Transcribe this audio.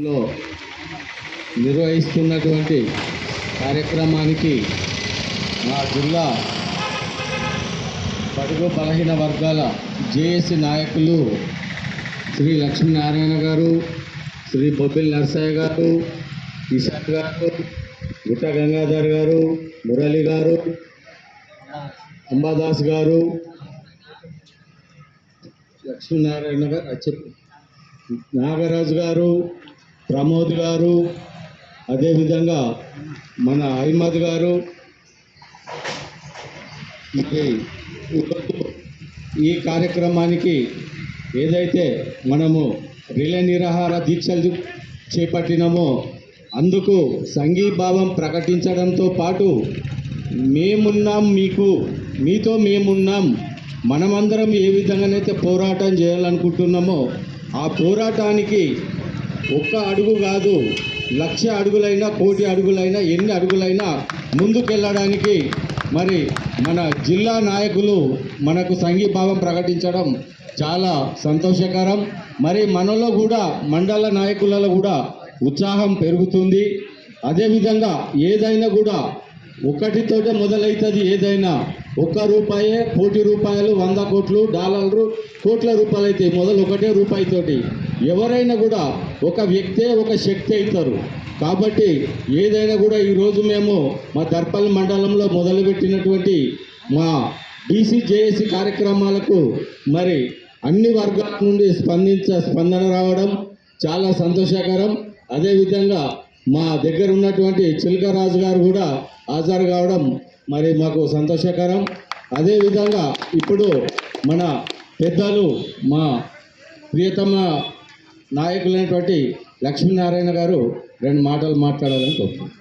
లో నిర్వహిస్తున్నటువంటి కార్యక్రమానికి మా జిల్లా పడుగు బలహీన వర్గాల జేఏసీ నాయకులు శ్రీ లక్ష్మీనారాయణ గారు శ్రీ బొబ్బిల్ నరసయ్య గారు ఇషాక్ గారు గుట్ట గంగాధర్ గారు మురళి గారు అంబాదాస్ గారు లక్ష్మీనారాయణ గారు నాగరాజు గారు ప్రమోద్ గారు అదేవిధంగా మన అహ్మద్ గారు మరి ఈ కార్యక్రమానికి ఏదైతే మనము రిలే నిరాహార దీక్షలు చేపట్టినామో అందుకు సంఘీభావం ప్రకటించడంతో పాటు మేమున్నాం మీకు మీతో మేమున్నాం మనమందరం ఏ విధంగానైతే పోరాటం చేయాలనుకుంటున్నామో ఆ పోరాటానికి ఒక్క అడుగు కాదు లక్ష అడుగులైనా కోటి అడుగులైనా ఎన్ని అడుగులైనా ముందుకెళ్ళడానికి మరి మన జిల్లా నాయకులు మనకు సంఘీభావం ప్రకటించడం చాలా సంతోషకరం. మరి మనలో కూడా మండల నాయకులలో కూడా ఉత్సాహం పెరుగుతుంది. అదేవిధంగా ఏదైనా కూడా ఒకటితోటే మొదలవుతుంది ఏదైనా ఒక్క రూపాయే కోటి రూపాయలు వంద కోట్లు డాలర్లు కోట్ల రూపాయలు అయితే మొదలు ఒకటే రూపాయితోటి. ఎవరైనా కూడా ఒక వ్యక్తే ఒక శక్తి అవుతారు. కాబట్టి ఏదైనా కూడా ఈరోజు మేము మా దర్పల్ మండలంలో మొదలుపెట్టినటువంటి మా బీసీజేఏసీ కార్యక్రమాలకు మరి అన్ని వర్గాల నుండి స్పందించ స్పందన రావడం చాలా సంతోషకరం. అదేవిధంగా మా దగ్గర ఉన్నటువంటి చిలకరాజు గారు కూడా హాజరు కావడం మరి మాకు సంతోషకరం. అదేవిధంగా ఇప్పుడు మన పెద్దలు మా ప్రియతమ నాయకులైనటువంటి లక్ష్మీనారాయణ గారు రెండు మాటలు మాట్లాడాలని కోరుతున్నాను